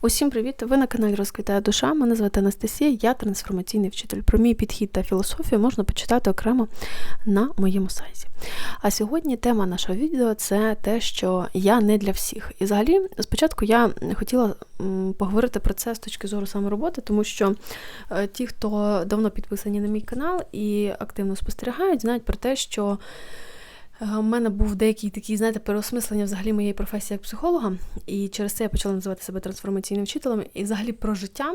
Усім привіт! Ви на каналі Розквітає душа. Мене звати Анастасія, я трансформаційний вчитель. Про мій підхід та філософію можна почитати окремо на моєму сайті. А сьогодні тема нашого відео це те, що я не для всіх. І взагалі, спочатку я хотіла поговорити про це з точки зору саме роботи, тому що е, ті, хто давно підписані на мій канал і активно спостерігають, знають про те, що. Е, у мене був деякий такий, знаєте, переосмислення взагалі моєї професії як психолога, і через це я почала називати себе трансформаційним вчителем і взагалі про життя.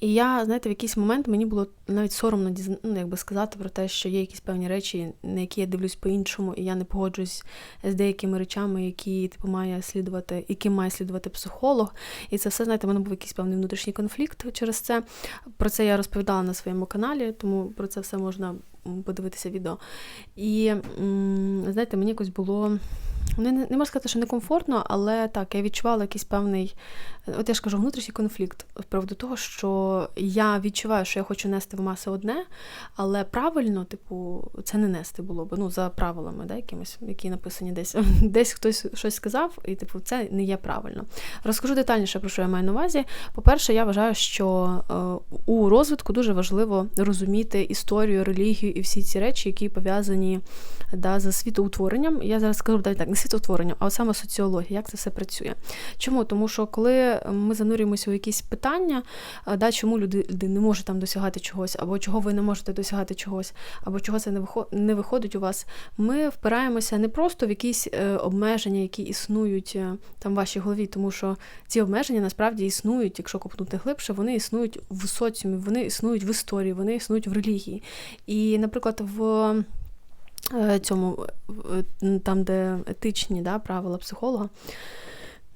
І я, знаєте, в якийсь момент мені було навіть соромно ну, якби сказати про те, що є якісь певні речі, на які я дивлюсь по-іншому, і я не погоджуюсь з деякими речами, які типу має слідувати, яким має слідувати психолог. І це все, знаєте, в мене був якийсь певний внутрішній конфлікт через це. Про це я розповідала на своєму каналі, тому про це все можна подивитися відео. І знаєте, мені якось було. Не, не можу сказати, що некомфортно, але так, я відчувала якийсь певний, от я ж кажу, внутрішній конфлікт з приводу того, що я відчуваю, що я хочу нести в маси одне, але правильно, типу, це не нести було б, ну, за правилами, да, якимось, які написані десь. Десь хтось щось сказав, і типу, це не є правильно. Розкажу детальніше, про що я маю на увазі. По-перше, я вважаю, що е, у розвитку дуже важливо розуміти історію, релігію і всі ці речі, які пов'язані да, за світоутворенням. Я зараз скажу так, не світоутворенням, а саме соціологія, як це все працює. Чому? Тому що коли ми занурюємося у якісь питання, да, чому люди не можуть там досягати чогось, або чого ви не можете досягати чогось, або чого це не виходить у вас, ми впираємося не просто в якісь е, обмеження, які існують е, там в вашій голові, тому що ці обмеження насправді існують, якщо копнути глибше, вони існують в соціумі, вони існують в історії, вони існують в релігії. І, наприклад, в Е, цьому там, де етичні да, правила психолога.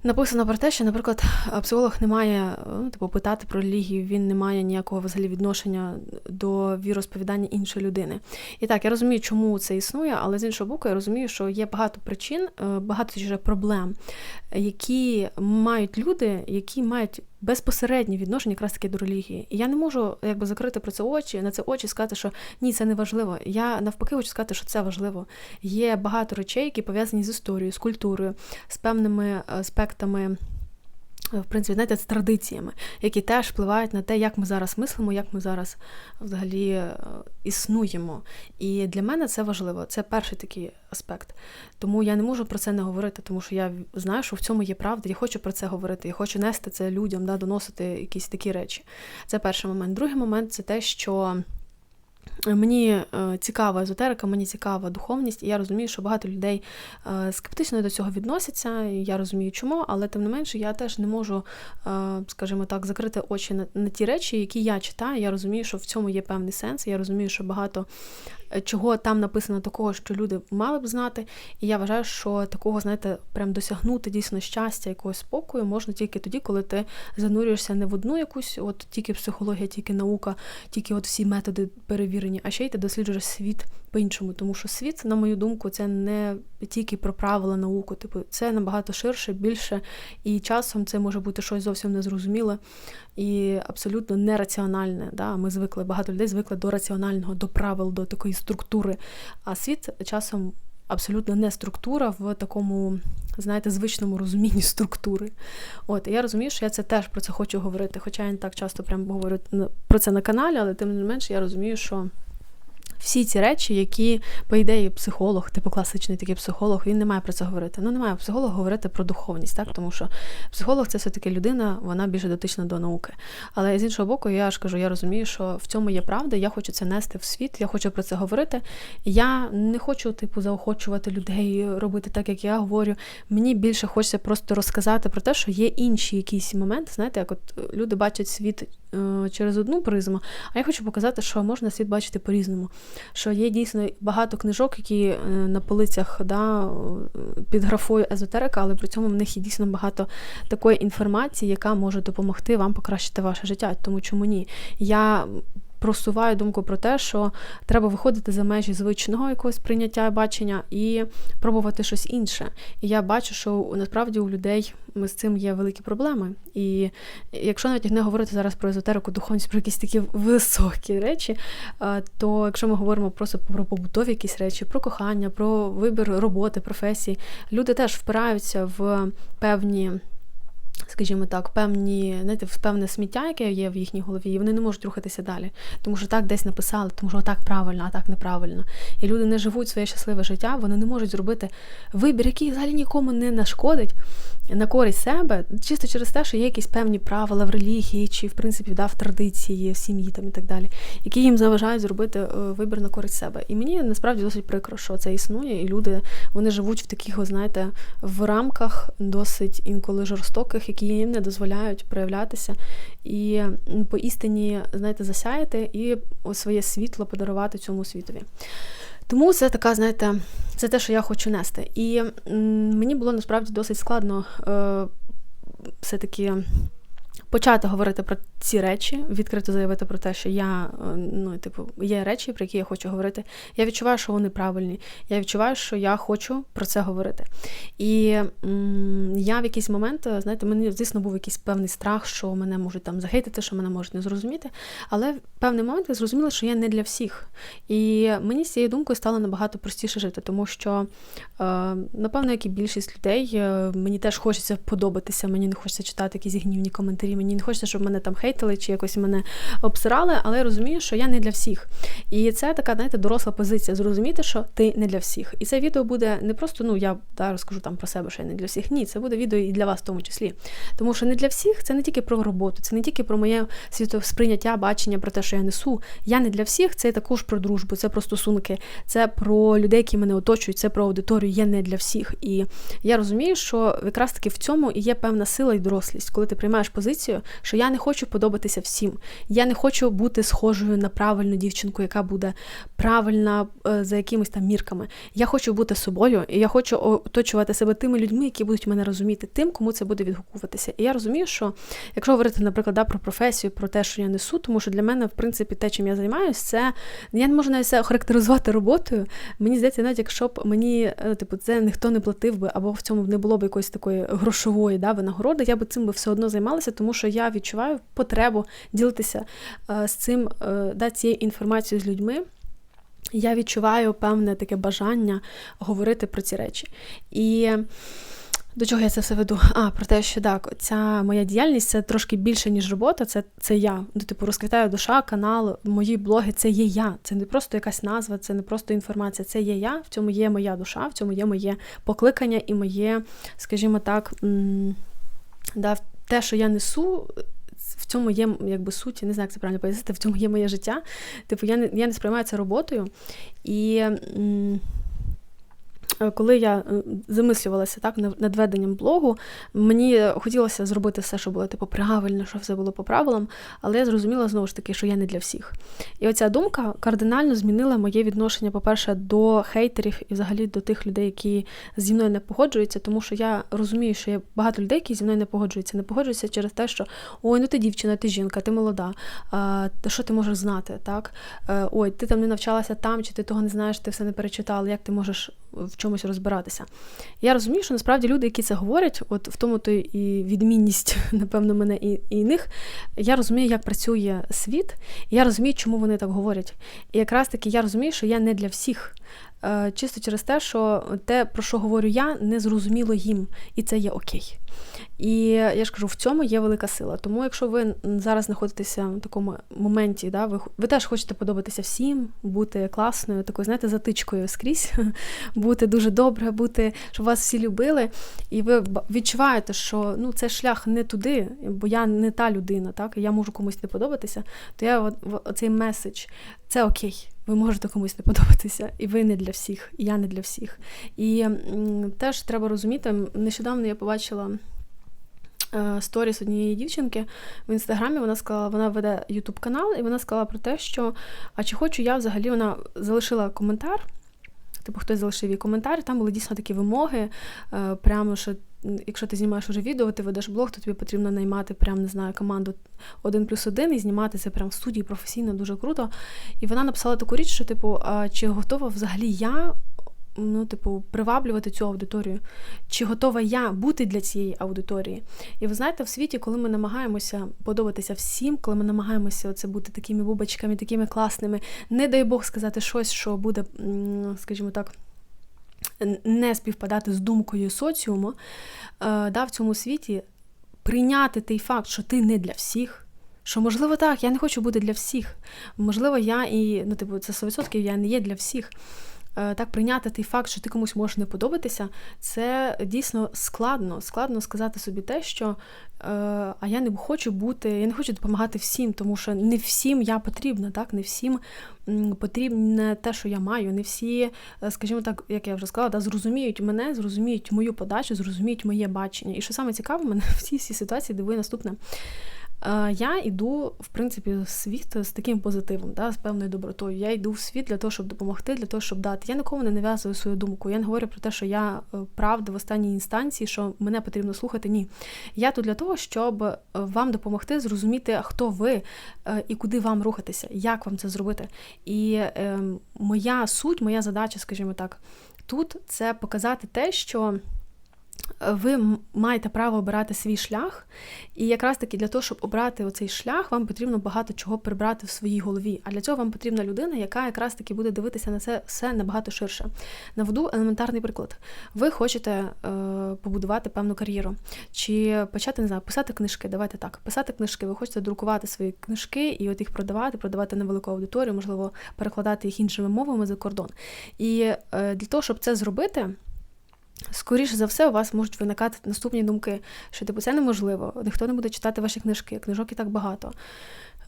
Написано про те, що, наприклад, психолог не має ну, типу, питати про релігію, він не має ніякого взагалі відношення до віросповідання іншої людини. І так, я розумію, чому це існує, але з іншого боку, я розумію, що є багато причин, е, багато проблем, які мають люди, які мають безпосереднє відношення якраз таки до релігії. І я не можу якби закрити про це очі, на це очі сказати, що ні, це не важливо. Я навпаки хочу сказати, що це важливо. Є багато речей, які пов'язані з історією, з культурою, з певними аспектами в принципі, знаєте, з традиціями, які теж впливають на те, як ми зараз мислимо, як ми зараз взагалі е, існуємо. І для мене це важливо. Це перший такий аспект. Тому я не можу про це не говорити, тому що я знаю, що в цьому є правда. Я хочу про це говорити, я хочу нести це людям, да, доносити якісь такі речі. Це перший момент. Другий момент це те, що. Мені е, цікава езотерика, мені цікава духовність, і я розумію, що багато людей е, скептично до цього відносяться. Я розумію, чому, але тим не менше я теж не можу, е, скажімо так, закрити очі на, на ті речі, які я читаю. Я розумію, що в цьому є певний сенс. Я розумію, що багато чого там написано такого, що люди мали б знати. І я вважаю, що такого, знаєте, прям досягнути дійсно щастя, якогось спокою можна тільки тоді, коли ти занурюєшся не в одну якусь, от тільки психологія, тільки наука, тільки от всі методи перевірені, а ще й ти досліджуєш світ по-іншому. Тому що світ, на мою думку, це не тільки про правила науку, типу, це набагато ширше, більше, і часом це може бути щось зовсім незрозуміле і абсолютно нераціональне. Да? Ми звикли, багато людей звикли до раціонального, до правил, до такої структури. А світ часом абсолютно не структура в такому, знаєте, звичному розумінні структури. От, я розумію, що я це теж про це хочу говорити. Хоча я не так часто прям говорю про це на каналі, але тим не менше я розумію, що всі ці речі, які, по ідеї, психолог, типу класичний такий психолог, він не має про це говорити. Ну, не має психолога говорити про духовність, так? тому що психолог це все-таки людина, вона більше дотична до науки. Але з іншого боку, я ж кажу, я розумію, що в цьому є правда, я хочу це нести в світ, я хочу про це говорити. Я не хочу, типу, заохочувати людей, робити так, як я говорю. Мені більше хочеться просто розказати про те, що є інші якісь моменти. Знаєте, як от люди бачать світ через одну призму, а я хочу показати, що можна світ бачити по-різному що є дійсно багато книжок, які е, на полицях да, під графою езотерика, але при цьому в них є дійсно багато такої інформації, яка може допомогти вам покращити ваше життя. Тому чому ні? Я просуваю думку про те, що треба виходити за межі звичного якогось прийняття бачення і пробувати щось інше. І я бачу, що насправді у людей з цим є великі проблеми. І якщо навіть не говорити зараз про езотерику, духовність, про якісь такі високі речі, то якщо ми говоримо просто про побутові якісь речі, про кохання, про вибір роботи, професії, люди теж впираються в певні скажімо так, певні, знаєте, певне сміття, яке є в їхній голові, і вони не можуть рухатися далі. Тому що так десь написали, тому що так правильно, а так неправильно. І люди не живуть своє щасливе життя, вони не можуть зробити вибір, який взагалі нікому не нашкодить на користь себе, чисто через те, що є якісь певні правила в релігії, чи в принципі да, в традиції, в сім'ї там і так далі, які їм заважають зробити е, вибір на користь себе. І мені насправді досить прикро, що це існує, і люди вони живуть в таких, знаєте, в рамках досить інколи жорстоких, які їм не дозволяють проявлятися і по істині, знаєте, засяяти і своє світло подарувати цьому світові. Тому це така, знаєте, це те, що я хочу нести. І мені було насправді досить складно е, все-таки почати говорити про ці речі, відкрито заявити про те, що я ну, типу, є речі, про які я хочу говорити. Я відчуваю, що вони правильні. Я відчуваю, що я хочу про це говорити. І м- я в якийсь момент, знаєте, мені, звісно, був якийсь певний страх, що мене можуть там захейтити, що мене можуть не зрозуміти. Але в певний момент я зрозуміла, що я не для всіх. І мені з цією думкою стало набагато простіше жити, тому що, е, напевно, як і більшість людей, е, мені теж хочеться подобатися, мені не хочеться читати якісь гнівні коментарі, мені не хочеться, щоб мене там хейтили чи якось мене обсирали, але я розумію, що я не для всіх. І це така, знаєте, доросла позиція зрозуміти, що ти не для всіх. І це відео буде не просто, ну я да, розкажу там про себе, що я не для всіх. Ні, це буде відео і для вас в тому числі. Тому що не для всіх це не тільки про роботу, це не тільки про моє світосприйняття, бачення про те, що я несу. Я не для всіх, це також про дружбу, це про стосунки, це про людей, які мене оточують, це про аудиторію. Я не для всіх. І я розумію, що якраз таки в цьому і є певна сила і дорослість, коли ти приймаєш позицію, що я не хочу подобатися всім. Я не хочу бути схожою на правильну дівчинку, яка буде правильна е, за якимись там мірками. Я хочу бути собою, і я хочу оточувати себе тими людьми, які будуть мене розуміти, тим, кому це буде відгукуватися. І я розумію, що якщо говорити, наприклад, про професію, про те, що я несу, тому що для мене, в принципі, те, чим я займаюся, це я не можу навіть це охарактеризувати роботою. Мені здається, навіть якщо б мені, е, типу, це ніхто не платив би, або в цьому не було б якоїсь такої грошової да, винагороди, я би цим би все одно займалася, тому що я відчуваю потребу ділитися е, з цим е, да, цією інформацією з людьми. Я відчуваю певне таке бажання говорити про ці речі. І до чого я це все веду? А, про те, що так, ця моя діяльність це трошки більше, ніж робота, це це я. Ну, типу, розквітаю душа, канал, мої блоги це є я. Це не просто якась назва, це не просто інформація, це є я, в цьому є моя душа, в цьому є моє покликання і моє, скажімо так, да, те, що я несу в цьому є якби суть, не знаю, як це правильно пояснити, в цьому є моє життя. Типу, я не я не сприймаю це роботою. І Е, коли я е, замислювалася так над веденням блогу, мені хотілося зробити все, що було типу правильно, щоб все було по правилам, але я зрозуміла знову ж таки, що я не для всіх. І оця думка кардинально змінила моє відношення, по-перше, до хейтерів і взагалі до тих людей, які зі мною не погоджуються, тому що я розумію, що є багато людей, які зі мною не погоджуються. Не погоджуються через те, що ой, ну ти дівчина, ти жінка, ти молода, а, що ти можеш знати? так? Е, ой, ти там не навчалася там, чи ти того не знаєш, ти все не перечитала, як ти можеш чомусь розбиратися. Я розумію, що насправді люди, які це говорять, от в тому то і відмінність, напевно, мене і і них, я розумію, як працює світ, і я розумію, чому вони так говорять. І якраз таки я розумію, що я не для всіх. Е, чисто через те, що те, про що говорю я, не зрозуміло їм, і це є окей. І я ж кажу, в цьому є велика сила. Тому, якщо ви зараз знаходитеся в такому моменті, да, ви ви теж хочете подобатися всім, бути класною, такою, знаєте, затичкою скрізь, бути дуже добре, бути, щоб вас всі любили, і ви відчуваєте, що ну, це шлях не туди, бо я не та людина, так, я можу комусь не подобатися, то я оцей меседж, це окей. Ви можете комусь не подобатися, і ви не для всіх, і я не для всіх. І теж треба розуміти, нещодавно я побачила. Е, сторіс однієї дівчинки в інстаграмі вона сказала, вона веде ютуб канал, і вона сказала про те, що а чи хочу я взагалі вона залишила коментар. Типу, хтось залишив її коментар, там були дійсно такі вимоги. Е, прямо що якщо ти знімаєш уже відео, ти ведеш блог, то тобі потрібно наймати прям, не знаю, команду один плюс один і знімати це прям в студії професійно, дуже круто. І вона написала таку річ, що, типу, чи готова взагалі я ну, типу, приваблювати цю аудиторію, чи готова я бути для цієї аудиторії. І ви знаєте, в світі, коли ми намагаємося подобатися всім, коли ми намагаємося оце бути такими бубочками, такими класними, не дай Бог сказати щось, що буде, скажімо так. Не співпадати з думкою соціуму, е, да, в цьому світі прийняти той факт, що ти не для всіх. Що, можливо, так, я не хочу бути для всіх. Можливо, я і, ну, типу, це 100% я не є для всіх. Е, так прийняти той факт, що ти комусь можеш не подобатися, це дійсно складно. Складно сказати собі те, що е, а я не хочу бути, я не хочу допомагати всім, тому що не всім я потрібна, так, не всім потрібне те, що я маю. Не всі, е, скажімо так, як я вже сказала, да, зрозуміють мене, зрозуміють мою подачу, зрозуміють моє бачення. І що саме цікаве, мене в цій ситуації дивує наступне. Я йду, в принципі, в світ з таким позитивом, да, з певною добротою. Я йду в світ для того, щоб допомогти, для того, щоб дати. Я нікому не нав'язую свою думку. Я не говорю про те, що я е, правда в останній інстанції, що мене потрібно слухати. Ні. Я тут для того, щоб е, вам допомогти зрозуміти, хто ви е, і куди вам рухатися, як вам це зробити. І е, моя суть, моя задача, скажімо так, тут це показати те, що ви маєте право обирати свій шлях, і якраз таки для того, щоб обрати оцей шлях, вам потрібно багато чого прибрати в своїй голові. А для цього вам потрібна людина, яка якраз таки буде дивитися на це все набагато ширше. Наведу елементарний приклад. Ви хочете е, побудувати певну кар'єру, чи почати не знаю, писати книжки. Давайте так, писати книжки. Ви хочете друкувати свої книжки і от їх продавати, продавати на велику аудиторію, можливо, перекладати їх іншими мовами за кордон. І е, для того, щоб це зробити. Скоріше за все, у вас можуть виникати наступні думки, що типу це неможливо, ніхто не буде читати ваші книжки, книжок і так багато.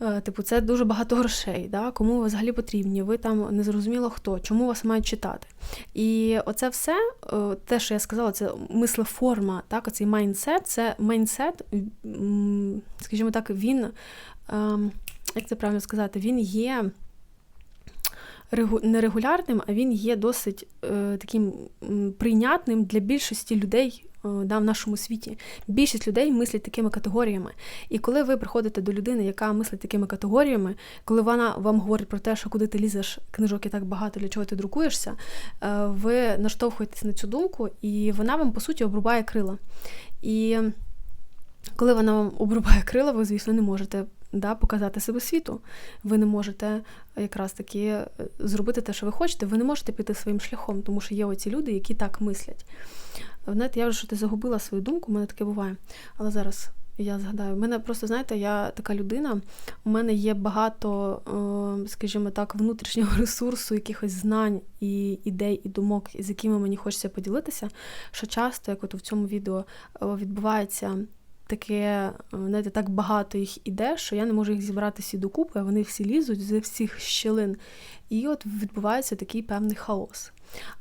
Е, типу, це дуже багато грошей, да? кому ви взагалі потрібні, ви там незрозуміло хто, чому вас мають читати. І оце все, е, те, що я сказала, це мислеформа, так, оцей майндсет, це майндсет, скажімо так, він, ем, як це правильно сказати, він є нерегулярним, а він є досить е, таким прийнятним для більшості людей е, да, в нашому світі. Більшість людей мислять такими категоріями. І коли ви приходите до людини, яка мислить такими категоріями, коли вона вам говорить про те, що куди ти лізеш книжок і так багато, для чого ти друкуєшся, е, ви наштовхуєтесь на цю думку, і вона вам, по суті, обрубає крила. І коли вона вам обрубає крила, ви, звісно, не можете да, показати себе світу. Ви не можете якраз таки е, зробити те, що ви хочете, ви не можете піти своїм шляхом, тому що є оці люди, які так мислять. Знаєте, я вже що ти загубила свою думку, у мене таке буває. Але зараз я згадаю, у мене просто, знаєте, я така людина, у мене є багато, е, скажімо так, внутрішнього ресурсу, якихось знань і ідей, і думок, з якими мені хочеться поділитися. Що часто, як от в цьому відео е, відбувається таке, знаєте, так багато їх іде, що я не можу їх зібрати всі докупи, а вони всі лізуть зі всіх щілин. І от відбувається такий певний хаос.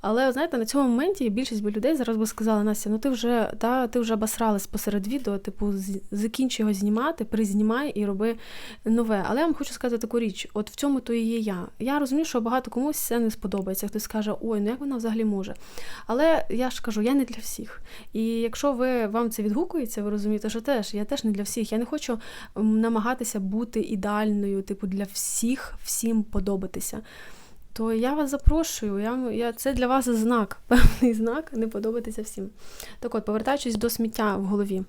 Але знаєте, на цьому моменті більшість людей зараз би сказала, Настя, ну ти вже та, ти вже обосралась посеред відео, типу, закінчи його знімати, признімай і роби нове. Але я вам хочу сказати таку річ: от в цьому то і є я. Я розумію, що багато комусь це не сподобається. Хтось скаже, ой, ну як вона взагалі може. Але я ж кажу, я не для всіх. І якщо ви вам це відгукується, ви розумієте, що теж я теж не для всіх. Я не хочу намагатися бути ідеальною, типу, для всіх, всім подобатися то я вас запрошую. Я, я, Це для вас знак, певний знак, не подобатися всім. Так от, повертаючись до сміття в голові.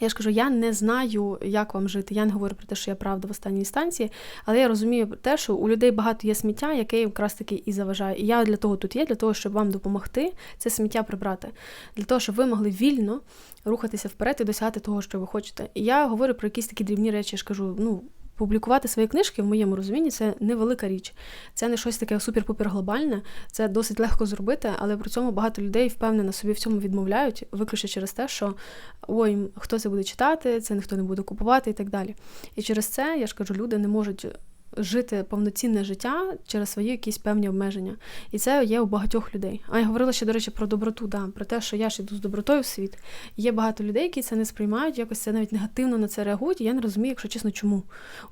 Я ж кажу, я не знаю, як вам жити. Я не говорю про те, що я правда в останній інстанції, але я розумію те, що у людей багато є сміття, яке якраз таки і заважає. І я для того тут є, для того, щоб вам допомогти це сміття прибрати, для того, щоб ви могли вільно рухатися вперед і досягати того, що ви хочете. І я говорю про якісь такі дрібні речі, я ж кажу, ну. Публікувати свої книжки, в моєму розумінні, це невелика річ. Це не щось таке супер-пупер глобальне, це досить легко зробити, але при цьому багато людей впевнено собі в цьому відмовляють, виключно через те, що ой, хто це буде читати, це ніхто не буде купувати і так далі. І через це я ж кажу, люди не можуть жити повноцінне життя через свої якісь певні обмеження. І це є у багатьох людей. А я говорила ще, до речі, про доброту, да, про те, що я ж іду з добротою в світ. Є багато людей, які це не сприймають, якось це навіть негативно на це реагують. І я не розумію, якщо чесно, чому.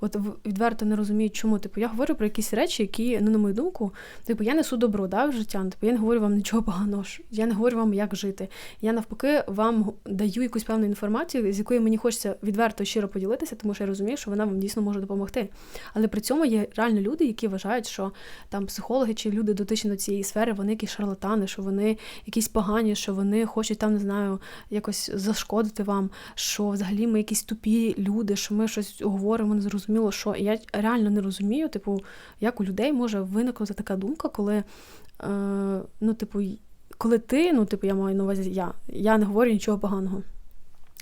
От відверто не розумію, чому. Типу, я говорю про якісь речі, які, ну, на мою думку, типу, я несу добро да, в життя. Ну, типу, я не говорю вам нічого поганого. Я не говорю вам, як жити. Я навпаки вам даю якусь певну інформацію, з якою мені хочеться відверто щиро поділитися, тому що я розумію, що вона вам дійсно може допомогти. Але при цьому є реально люди, які вважають, що там психологи чи люди дотичні до цієї сфери, вони якісь шарлатани, що вони якісь погані, що вони хочуть там, не знаю, якось зашкодити вам, що взагалі ми якісь тупі люди, що ми щось говоримо, незрозуміло що. Я реально не розумію, типу, як у людей може виникнути така думка, коли, е, ну, типу, коли ти, ну, типу, я маю на увазі я, я не говорю нічого поганого.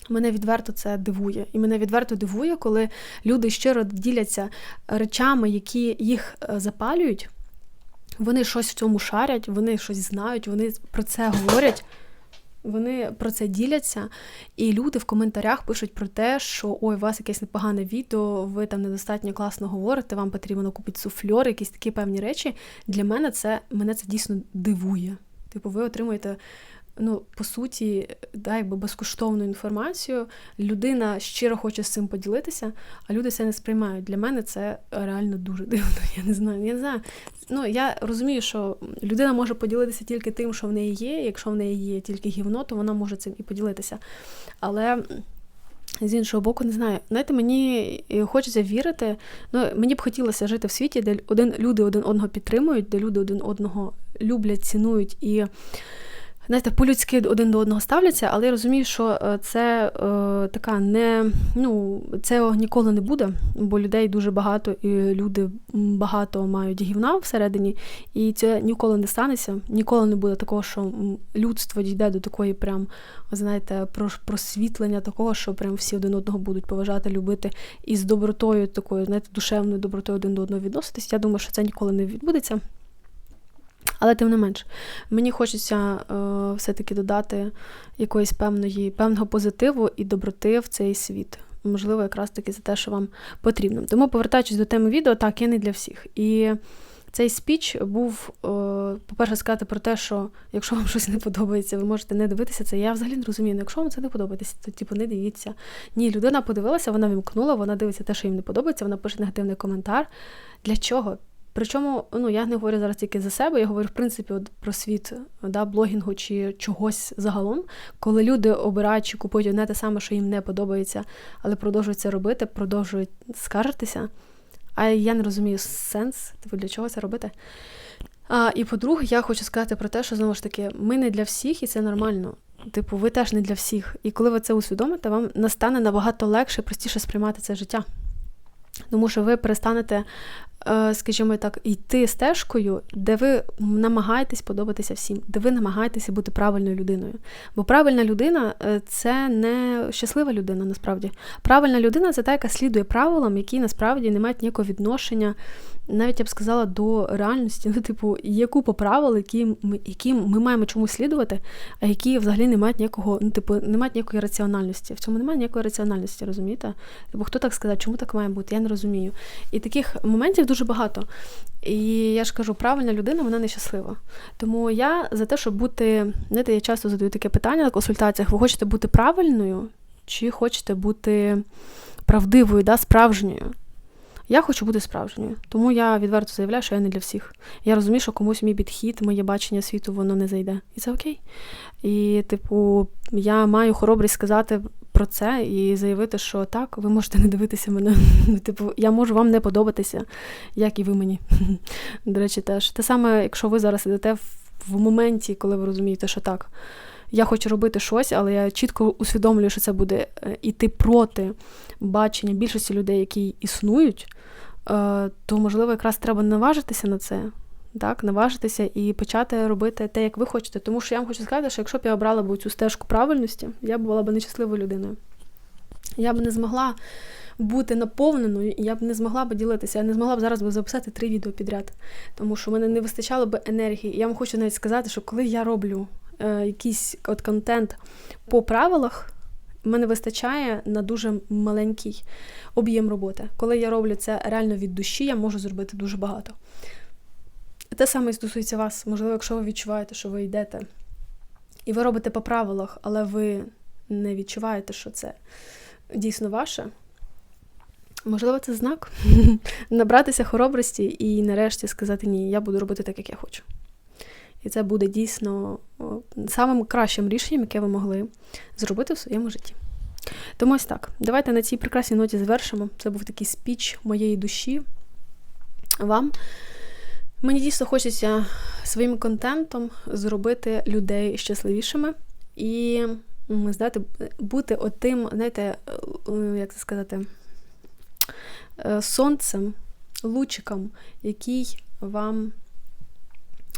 Мене відверто це дивує. І мене відверто дивує, коли люди щиро діляться речами, які їх е, запалюють. Вони щось в цьому шарять, вони щось знають, вони про це говорять. Вони про це діляться, і люди в коментарях пишуть про те, що ой, у вас якесь непогане відео, ви там недостатньо класно говорите, вам потрібно купити суфльор, якісь такі певні речі. Для мене це мене це дійсно дивує. Типу, ви отримуєте ну, по суті, да, якби безкоштовну інформацію. Людина щиро хоче з цим поділитися, а люди це не сприймають. Для мене це реально дуже дивно. Я не знаю. Я не знаю. Ну, я розумію, що людина може поділитися тільки тим, що в неї є. Якщо в неї є тільки гівно, то вона може цим і поділитися. Але. З іншого боку, не знаю. Знаєте, мені хочеться вірити. Ну, Мені б хотілося жити в світі, де один люди один одного підтримують, де люди один одного люблять, цінують і знаєте, по-людськи один до одного ставляться, але я розумію, що е, це е, така не ну, це ніколи не буде, бо людей дуже багато, і люди багато мають гівна всередині, і це ніколи не станеться. Ніколи не буде такого, що людство дійде до такої, прям, знаєте, просвітлення такого, що прям всі один одного будуть поважати, любити і з добротою, такою, знаєте, душевною добротою один до одного відноситись. Я думаю, що це ніколи не відбудеться. Але тим не менш, мені хочеться е, все-таки додати якоїсь певної, певного позитиву і доброти в цей світ. Можливо, якраз таки за те, що вам потрібно. Тому, повертаючись до теми відео, так, я не для всіх. І цей спіч був, е, по-перше, сказати про те, що якщо вам щось не подобається, ви можете не дивитися це. Я взагалі не розумію, ну, якщо вам це не подобається, то типу не дивіться. Ні, людина подивилася, вона вимкнула, вона дивиться те, що їм не подобається, вона пише негативний коментар. Для чого? Причому ну я не говорю зараз тільки за себе, я говорю в принципі от про світ да, блогінгу чи чогось загалом, коли люди обирають чи купують одне те саме, що їм не подобається, але продовжують це робити, продовжують скаржитися. А я не розумію сенс, типу для чого це робити. А, І по-друге, я хочу сказати про те, що знову ж таки ми не для всіх, і це нормально. Типу, ви теж не для всіх. І коли ви це усвідомите, вам настане набагато легше, простіше сприймати це життя. Тому що ви перестанете скажімо так, йти стежкою, де ви намагаєтесь подобатися всім, де ви намагаєтеся бути правильною людиною. Бо правильна людина е, це не щаслива людина, насправді. Правильна людина це та, яка слідує правилам, які насправді не мають ніякого відношення, навіть я б сказала, до реальності. Ну, типу, є купа правил, які ми, які ми маємо чомусь слідувати, а які взагалі не мають ніякого, ну, типу, не мають ніякої раціональності. В цьому немає ніякої раціональності, розумієте? Типу, хто так сказав, чому так має бути? Я не розумію. І таких моментів дуже багато. І я ж кажу, правильна людина, вона нещаслива. Тому я за те, щоб бути, знаєте, я часто задаю таке питання на консультаціях: ви хочете бути правильною, чи хочете бути правдивою, да, справжньою? Я хочу бути справжньою, тому я відверто заявляю, що я не для всіх. Я розумію, що комусь мій підхід, моє бачення світу, воно не зайде. І це окей. І, типу, я маю хоробрість сказати про це і заявити, що так, ви можете не дивитися мене. Типу, я можу вам не подобатися, як і ви мені. До речі, теж. Те саме, якщо ви зараз ідете в моменті, коли ви розумієте, що так. Я хочу робити щось, але я чітко усвідомлюю, що це буде е, іти проти бачення більшості людей, які існують, е, то можливо якраз треба наважитися на це так, наважитися і почати робити те, як ви хочете. Тому що я вам хочу сказати, що якщо б я обрала б цю стежку правильності, я б була б нещасливою людиною. Я б не змогла бути наповненою, я б не змогла б ділитися. Я не змогла б зараз би записати три відео підряд, тому що в мене не вистачало б енергії. Я вам хочу навіть сказати, що коли я роблю е, якийсь от контент по правилах, мене вистачає на дуже маленький об'єм роботи. Коли я роблю це реально від душі, я можу зробити дуже багато. Те саме стосується вас. Можливо, якщо ви відчуваєте, що ви йдете, і ви робите по правилах, але ви не відчуваєте, що це дійсно ваше. Можливо, це знак набратися хоробрості і нарешті сказати ні, я буду робити так, як я хочу. І це буде дійсно самим кращим рішенням, яке ви могли зробити в своєму житті. Тому ось так. Давайте на цій прекрасній ноті завершимо. Це був такий спіч моєї душі вам. Мені дійсно хочеться своїм контентом зробити людей щасливішими і знаєте, бути отим, знаєте, е, як це сказати, е, сонцем, лучиком, який вам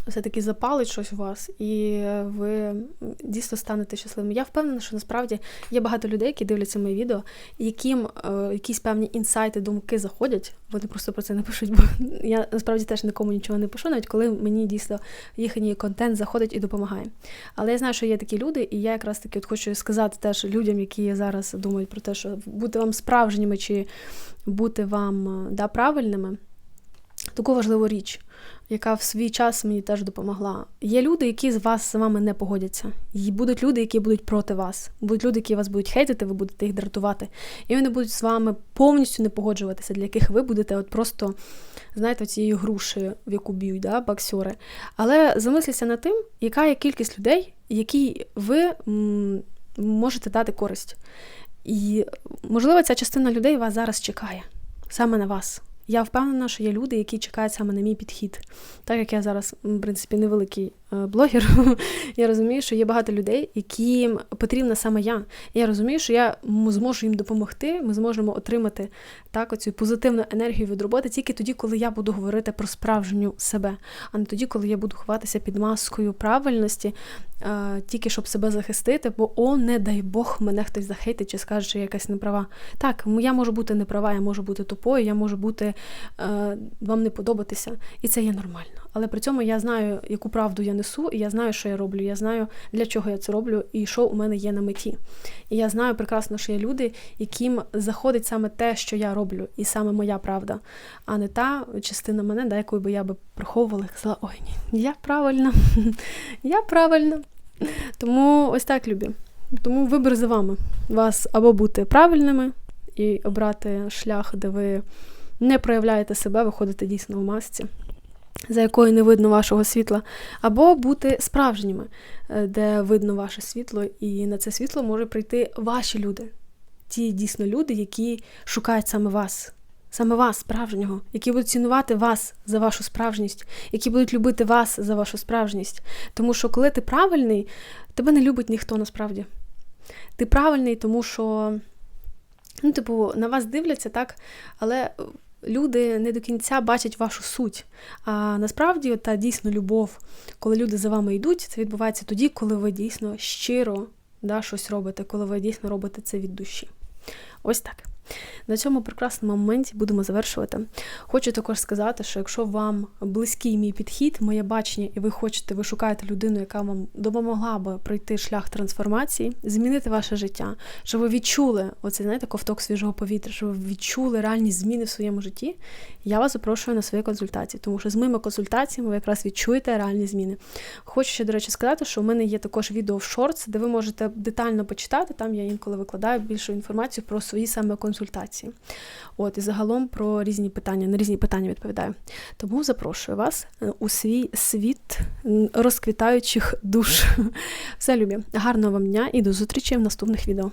все-таки запалить щось у вас, і ви дійсно станете щасливими. Я впевнена, що насправді є багато людей, які дивляться мої відео, яким е, якісь певні інсайти, думки заходять. Вони просто про це не пишуть, бо я насправді теж нікому нічого не пишу, навіть коли мені дійсно їхній контент заходить і допомагає. Але я знаю, що є такі люди, і я якраз таки от хочу сказати теж людям, які зараз думають про те, що бути вам справжніми чи бути вам да, правильними. Таку важливу річ, яка в свій час мені теж допомогла. Є люди, які з вас з вами не погодяться. І будуть люди, які будуть проти вас. Будуть люди, які вас будуть хейтити, ви будете їх дратувати. І вони будуть з вами повністю не погоджуватися, для яких ви будете от просто, знаєте, цією грушею, в яку б'ють, да, боксери. Але замисліться над тим, яка є кількість людей, якій ви можете дати користь. І, можливо, ця частина людей вас зараз чекає, саме на вас. Я впевнена, що є люди, які чекають саме на мій підхід. Так як я зараз, в принципі, невеликий блогер, я розумію, що є багато людей, яким потрібна саме я. І я розумію, що я зможу їм допомогти, ми зможемо отримати так, оцю позитивну енергію від роботи тільки тоді, коли я буду говорити про справжню себе, а не тоді, коли я буду ховатися під маскою правильності, е, тільки щоб себе захистити, бо о, не дай Бог, мене хтось захейтить чи скаже, що я якась неправа. Так, я можу бути неправа, я можу бути тупою, я можу бути е, вам не подобатися, і це є нормально. Але при цьому я знаю, яку правду я несу, і я знаю, що я роблю. Я знаю, для чого я це роблю, і що у мене є на меті. І я знаю прекрасно, що є люди, яким заходить саме те, що я роблю, і саме моя правда, а не та частина мене, да, якою би я би приховувала і казала, ой, ні, я правильна, я правильна. Тому ось так любі. Тому вибір за вами. Вас або бути правильними і обрати шлях, де ви не проявляєте себе, виходите дійсно в масці, за якою не видно вашого світла, або бути справжніми, е, де видно ваше світло, і на це світло може прийти ваші люди. Ті дійсно люди, які шукають саме вас. Саме вас, справжнього, які будуть цінувати вас за вашу справжність, які будуть любити вас за вашу справжність. Тому що, коли ти правильний, тебе не любить ніхто насправді. Ти правильний, тому що, ну, типу, на вас дивляться, так, але люди не до кінця бачать вашу суть. А насправді та дійсно любов, коли люди за вами йдуть, це відбувається тоді, коли ви дійсно щиро да, щось робите, коли ви дійсно робите це від душі. Ось так. На цьому прекрасному моменті будемо завершувати. Хочу також сказати, що якщо вам близький мій підхід, моє бачення, і ви хочете, ви шукаєте людину, яка вам допомогла би пройти шлях трансформації, змінити ваше життя, щоб ви відчули оцей, знаєте, ковток свіжого повітря, щоб ви відчули реальні зміни в своєму житті, я вас запрошую на свої консультації, тому що з моїми консультаціями ви якраз відчуєте реальні зміни. Хочу ще, до речі, сказати, що у мене є також відео в шортс, де ви можете детально почитати. Там я інколи викладаю більшу інформацію про свої саме консультації. От, і загалом про різні питання, на різні питання відповідаю. Тому запрошую вас е, у свій світ розквітаючих душ. Все любі. Гарного вам дня і до зустрічі в наступних відео.